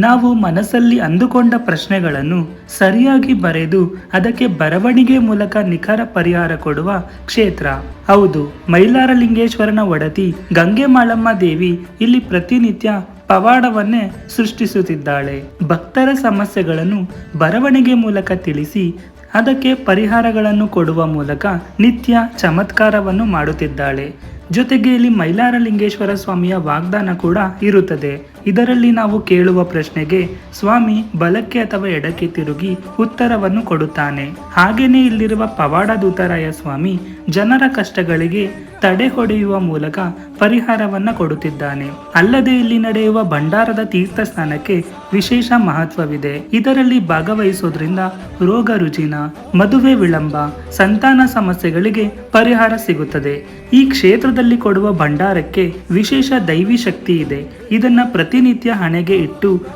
ನಾವು ಮನಸ್ಸಲ್ಲಿ ಅಂದುಕೊಂಡ ಪ್ರಶ್ನೆಗಳನ್ನು ಸರಿಯಾಗಿ ಬರೆದು ಅದಕ್ಕೆ ಬರವಣಿಗೆ ಮೂಲಕ ನಿಖರ ಪರಿಹಾರ ಕೊಡುವ ಕ್ಷೇತ್ರ. ಹೌದು, ಮೈಲಾರಲಿಂಗೇಶ್ವರನ ಒಡತಿ ಗಂಗೆ ಮಾಳಮ್ಮ ದೇವಿ ಇಲ್ಲಿ ಪ್ರತಿನಿತ್ಯ ಪವಾಡವನ್ನೇ ಸೃಷ್ಟಿಸುತ್ತಿದ್ದಾಳೆ. ಭಕ್ತರ ಸಮಸ್ಯೆಗಳನ್ನು ಬರವಣಿಗೆ ಮೂಲಕ ತಿಳಿಸಿ ಅದಕ್ಕೆ ಪರಿಹಾರಗಳನ್ನು ಕೊಡುವ ಮೂಲಕ ನಿತ್ಯ ಚಮತ್ಕಾರವನ್ನು ಮಾಡುತ್ತಿದ್ದಾಳೆ. ಜೊತೆಗೆ ಇಲ್ಲಿ ಮೈಲಾರಲಿಂಗೇಶ್ವರ ಸ್ವಾಮಿಯ ವಾಗ್ದಾನ ಕೂಡ ಇರುತ್ತದೆ. ಇದರಲ್ಲಿ ನಾವು ಕೇಳುವ ಪ್ರಶ್ನೆಗೆ, ಸ್ವಾಮಿ ಬಲಕ್ಕೆ ಅಥವಾ ಎಡಕ್ಕೆ ತಿರುಗಿ ಉತ್ತರವನ್ನು ಕೊಡುತ್ತಾನೆ. ಹಾಗೆಯೇ ಇಲ್ಲಿರುವ ಪವಾಡ ದೂತರಾಯ ಸ್ವಾಮಿ ಜನರ ಕಷ್ಟಗಳಿಗೆ ತಡೆ ಹೊಡೆಯುವ ಮೂಲಕ ಪರಿಹಾರವನ್ನ ಕೊಡುತ್ತಿದ್ದಾನೆ. ಅಲ್ಲದೆ ಇಲ್ಲಿ ನಡೆಯುವ ಭಂಡಾರದ ತೀರ್ಥ ಸ್ನಾನಕ್ಕೆ ವಿಶೇಷ ಮಹತ್ವವಿದೆ. ಇದರಲ್ಲಿ ಭಾಗವಹಿಸೋದ್ರಿಂದ ರೋಗ ರುಜಿನ, ಮದುವೆ ವಿಳಂಬ, ಸಂತಾನ ಸಮಸ್ಯೆಗಳಿಗೆ ಪರಿಹಾರ ಸಿಗುತ್ತದೆ. ಈ ಕ್ಷೇತ್ರದಲ್ಲಿ ಕೊಡುವ ಭಂಡಾರಕ್ಕೆ ವಿಶೇಷ ದೈವಿ ಶಕ್ತಿ ಇದೆ. ಇದನ್ನ ಪ್ರತಿನಿತ್ಯ ಹಣೆಗೆ ಇಟ್ಟು